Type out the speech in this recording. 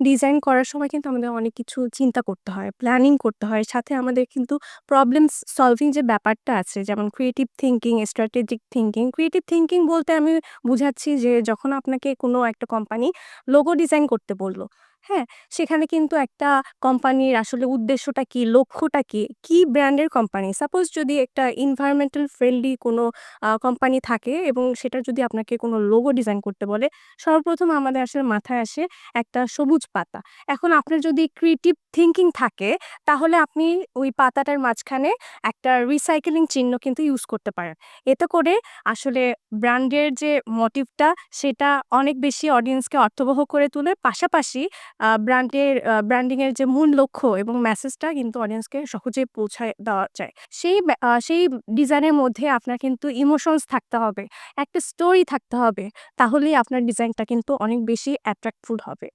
Design করার সময় কিন্তু আমাদের অনেক কিছু চিন্তা করতে হয়, প্ল্যানিং করতে হয়। সাথে আমাদের কিন্তু প্রবলেমস সলভিং যে ব্যাপারটা আছে যেমন creative thinking strategic thinking creative thinking বলতে আমি বুঝাচ্ছি যে যখন আপনাকে কোনো একটা কোম্পানি লোগো ডিজাইন করতে বলল, হ্যাঁ? সেখানে কিন্তু একটা কোম্পানির আসলে উদ্দেশ্যটা কি, লক্ষ্যটা কি, কি ব্র্যান্ডের কোম্পানি। সাপোজ যদি একটা এনভায়রনমেন্টাল ফ্রেন্ডলি কোনো কোম্পানি থাকে এবং সেটার যদি আপনাকে কোনো লোগো ডিজাইন করতে বলে, সর্বপ্রথম আমাদের আসলে মাথায় আসে একটা সবুজ পাতা। এখন আপনার যদি ক্রিয়েটিভ থিংকিং থাকে তাহলে আপনি ওই পাতাটার মাঝখানে একটা রিসাইকেলিং চিহ্ন কিন্তু ইউজ করতে পারেন। এতে করে আসলে ব্র্যান্ডের যে মোটিভটা সেটা অনেক বেশি অডিয়েন্সকে অর্থবহ করে তোলে। পাশাপাশি ব্র্যান্ডের ব্র্যান্ডিংয়ের যে মূল লক্ষ্য এবং মেসেজটা কিন্তু অডিয়েন্সকে সহজে পৌঁছায় দেওয়া যায়। সেই সেই ডিজাইনের মধ্যে আপনার কিন্তু ইমোশনস থাকতে হবে, একটা স্টোরি থাকতে হবে। তাহলেই আপনার ডিজাইনটা কিন্তু অনেক বেশি অ্যাট্রাক্টফুল হবে।